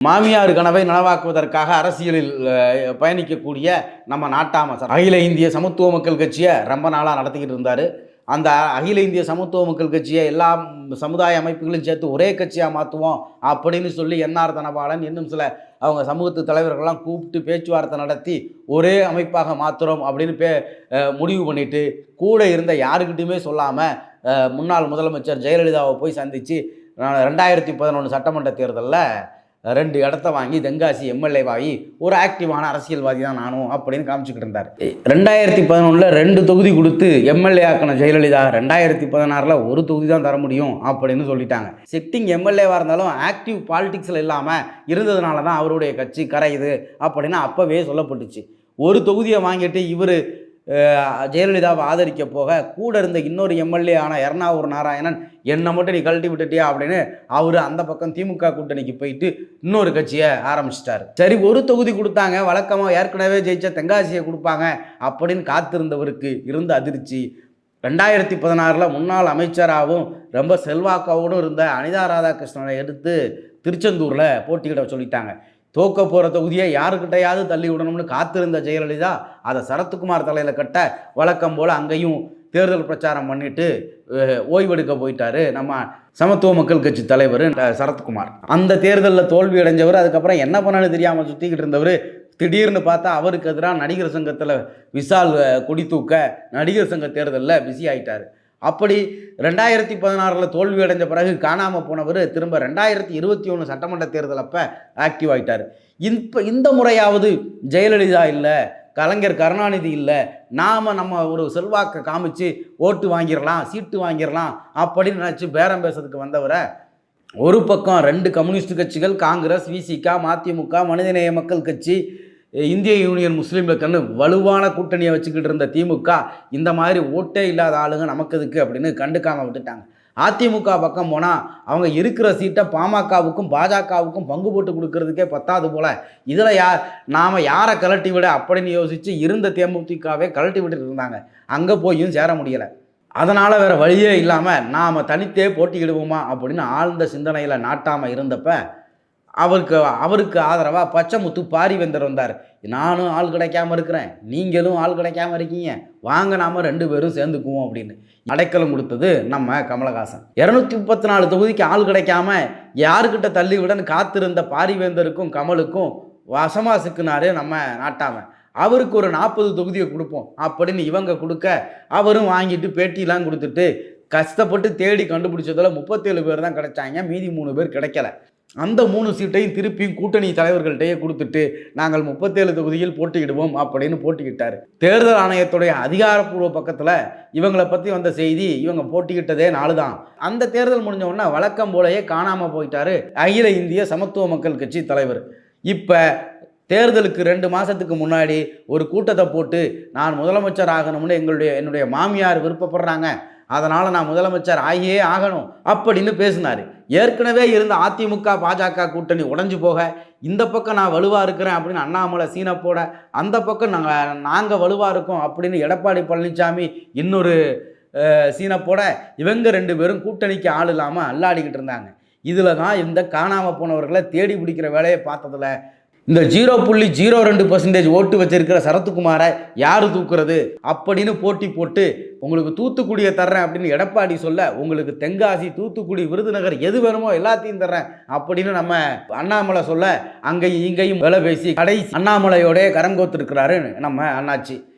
மாமியார் கனவை நனவாக்குவதற்காக அரசியலில் பயணிக்கக்கூடிய நம்ம நாட்டாம சார் அகில இந்திய சமத்துவ மக்கள் கட்சியை ரொம்ப நாளாக நடத்திக்கிட்டு இருந்தார். அந்த அகில இந்திய சமத்துவ மக்கள் கட்சியை எல்லா சமுதாய அமைப்புகளையும் சேர்த்து ஒரே கட்சியாக மாற்றுவோம் அப்படின்னு சொல்லி என்ஆர் தனபாலன் இன்னும் சில அவங்க சமூகத்து தலைவர்கள்லாம் கூப்பிட்டு பேச்சுவார்த்தை நடத்தி ஒரே அமைப்பாக மாற்றுறோம் அப்படின்னு பே முடிவு பண்ணிட்டு கூட இருந்த யாருக்கிட்டையுமே சொல்லாமல் முன்னாள் முதலமைச்சர் ஜெயலலிதாவை போய் சந்தித்து ரெண்டாயிரத்தி பதினொன்று சட்டமன்ற தேர்தலில் ரெண்டு இடத்த வாங்கி தென்காசி எம்எல்ஏ வாங்கி ஒரு ஆக்டிவான அரசியல்வாதி தான் நானும் அப்படின்னு காமிச்சிக்கிட்டு இருந்தார். ரெண்டாயிரத்தி பதினொன்றில் ரெண்டு தொகுதி கொடுத்து எம்எல்ஏ ஆக்கின ஜெயலலிதா ரெண்டாயிரத்தி பதினாறில் ஒரு தொகுதி தான் தர முடியும் அப்படின்னு சொல்லிட்டாங்க. சிட்டிங் எம்எல்ஏவாக இருந்தாலும் ஆக்டிவ் பாலிடிக்ஸில் இல்லாமல் இருந்ததுனால தான் அவருடைய கட்சி கரையுது அப்படின்னு அப்போவே சொல்லப்பட்டுச்சு. ஒரு தொகுதியை வாங்கிட்டு இவர் ஜெயலலிதாவை ஆதரிக்க போக கூட இருந்த இன்னொரு எம்எல்ஏ ஆன எர்ணாவூர் நாராயணன் என்னை மட்டும் நீ கழட்டி விட்டுட்டியா அப்படின்னு அவர் அந்த பக்கம் திமுக கூட்டணிக்கு போயிட்டு இன்னொரு கட்சியை ஆரம்பிச்சிட்டாரு. சரி ஒரு தொகுதி கொடுத்தாங்க. வழக்கமாக ஏற்கனவே ஜெயிச்ச தென்காசியை கொடுப்பாங்க அப்படின்னு காத்திருந்தவருக்கு இருந்த அதிர்ச்சி. ரெண்டாயிரத்தி பதினாறில் முன்னாள் அமைச்சராகவும் ரொம்ப செல்வாக்காவோடும் இருந்த அனிதா ராதாகிருஷ்ணனை எடுத்து திருச்செந்தூரில் போட்டியிட சொல்லிட்டாங்க. தோக்க போகிற தொகுதியை யாருக்கிட்டையாவது தள்ளி விடணும்னு காத்திருந்த ஜெயலலிதா அதை சரத்குமார் தலையில் கட்ட வழக்கம் போல் அங்கேயும் தேர்தல் பிரச்சாரம் பண்ணிட்டு ஓய்வெடுக்க போயிட்டாரு நம்ம சமத்துவ மக்கள் கட்சி தலைவர் சரத்குமார். அந்த தேர்தலில் தோல்வி அடைஞ்சவர் அதுக்கப்புறம் என்ன பண்ணனு தெரியாமல் சுற்றிக்கிட்டு இருந்தவர் திடீர்னு பார்த்தா அவருக்கு எதிராக நடிகர் சங்கத்தில் விசால் கொடி தூக்க நடிகர் சங்க தேர்தலில் பிஸி ஆயிட்டார். அப்படி ரெண்டாயிரத்தி பதினாறில் தோல்வி அடைஞ்ச பிறகு காணாமல் போனவர் திரும்ப ரெண்டாயிரத்தி இருபத்தி ஒன்று சட்டமன்ற தேர்தல் அப்போ ஆக்டிவ் ஆகிட்டார் இப்போ இந்த முறையாவது ஜெயலலிதா இல்லை கலைஞர் கருணாநிதி இல்லை நாம் நம்ம ஒரு செல்வாக்கை காமிச்சு ஓட்டு வாங்கிடலாம் சீட்டு வாங்கிடலாம் அப்படின்னு நினச்சி பேரம் பேசுறதுக்கு வந்தவரை ஒரு பக்கம் ரெண்டு கம்யூனிஸ்ட் கட்சிகள் காங்கிரஸ் விசிகா மதிமுக மனிதநேய மக்கள் கட்சி இந்திய யூனியன் முஸ்லீம் லீக்னு வலுவான கூட்டணியை வச்சுக்கிட்டு இருந்த திமுக இந்த மாதிரி ஓட்டே இல்லாத ஆளுங்க நமக்கு இதுக்கு அப்படின்னு கண்டுக்காமல் விட்டுட்டாங்க. அதிமுக பக்கம் போனால் அவங்க இருக்கிற சீட்டை பாமகவுக்கும் பாஜகவுக்கும் பங்கு போட்டு கொடுக்கறதுக்கே பத்தாது போல். இதில் யார் நாம் யாரை கலட்டி விட அப்படின்னு யோசித்து இருந்த தேமுதிகவே கலட்டி விட்டுட்டு இருந்தாங்க. அங்கே போயும் சேர முடியலை. அதனால் வேறு வழியே இல்லாமல் நாம் தனித்தே போட்டியிடுவோமா அப்படின்னு ஆழ்ந்த சிந்தனையில் நாட்டாமல் இருந்தப்போ அவருக்கு அவருக்கு ஆதரவாக பச்சைமுத்து பாரிவேந்தர் வந்தார். நானும் ஆள் கிடைக்காம இருக்கிறேன். நீங்களும் ஆள் கிடைக்காம இருக்கீங்க. வாங்க நாம ரெண்டு பேரும் சேர்ந்துக்குவோம் அப்படின்னு. அடைக்கலம் கொடுத்தது நம்ம கமலஹாசன். இரநூத்தி முப்பத்தி நாலு தொகுதிக்கு ஆள் கிடைக்காம யாருக்கிட்ட தள்ளி விடன்னு காத்திருந்த பாரிவேந்தருக்கும் கமலுக்கும் வசமா சிக்கினாரு நம்ம நாட்டாம. அவருக்கு ஒரு நாற்பது தொகுதியை கொடுப்போம் அப்படின்னு இவங்க கொடுக்க அவரும் வாங்கிட்டு பேட்டிலாம் கொடுத்துட்டு கஷ்டப்பட்டு தேடி கண்டுபிடிச்சதில் முப்பத்தேழு பேர் தான் கிடைச்சாங்க. மீதி மூணு பேர் கிடைக்கல. அந்த மூணு சீட்டையும் திருப்பியும் கூட்டணி தலைவர்கள்ட்டையே கொடுத்துட்டு நாங்கள் முப்பத்தேழு தொகுதியில் போட்டியிடுவோம் அப்படின்னு போட்டிக்கிட்டார் தேர்தல் ஆணையத்துடைய அதிகாரப்பூர்வ பக்கத்தில் இவங்களை பற்றி வந்த செய்தி இவங்க போட்டிக்கிட்டதே நாலு தான் அந்த தேர்தல் முடிஞ்ச உடனே வழக்கம் போலயே காணாமல் போயிட்டாரு அகில இந்திய சமத்துவ மக்கள் கட்சி தலைவர். இப்போ தேர்தலுக்கு ரெண்டு மாதத்துக்கு முன்னாடி ஒரு கூட்டத்தை போட்டு நான் முதலமைச்சர் ஆகணும்னு எங்களுடைய என்னுடைய மாமியார் விருப்பப்படுறாங்க. அதனால் நான் முதலமைச்சர் ஆகியே ஆகணும் அப்படின்னு பேசினார். ஏற்கனவே இருந்த அதிமுக பாஜக கூட்டணி உடஞ்சி போக இந்த பக்கம் நான் வலுவாக இருக்கிறேன் அப்படின்னு அண்ணாமலை சீனப்போட அந்த பக்கம் நாங்கள் நாங்கள் வலுவாக இருக்கோம் அப்படின்னு எடப்பாடி பழனிசாமி இன்னொரு சீனப்போட இவங்க ரெண்டு பேரும் கூட்டணிக்கு ஆள் இல்லாமல் அல்லாடிக்கிட்டு இருந்தாங்க. இதில் தான் இந்த காணாமல் போனவர்களை தேடி பிடிக்கிற வேலையை பார்த்ததில் இந்த ஜீரோ புள்ளி ஜீரோ ரெண்டு பர்சன்டேஜ் ஓட்டு வச்சிருக்கிற சரத்குமாரை யார் தூக்குறது? அப்படின்னு போட்டி போட்டு உங்களுக்கு தூத்துக்குடியை தர்றேன் அப்படின்னு எடப்பாடி சொல்ல உங்களுக்கு தென்காசி தூத்துக்குடி விருதுநகர் எது வேணுமோ எல்லாத்தையும் தர்றேன் அப்படின்னு நம்ம அண்ணாமலை சொல்ல அங்கேயும் இங்கேயும் விலை பேசி கடை அண்ணாமலையோடய கரம் கோத்திருக்கிறாரு நம்ம அண்ணாச்சி.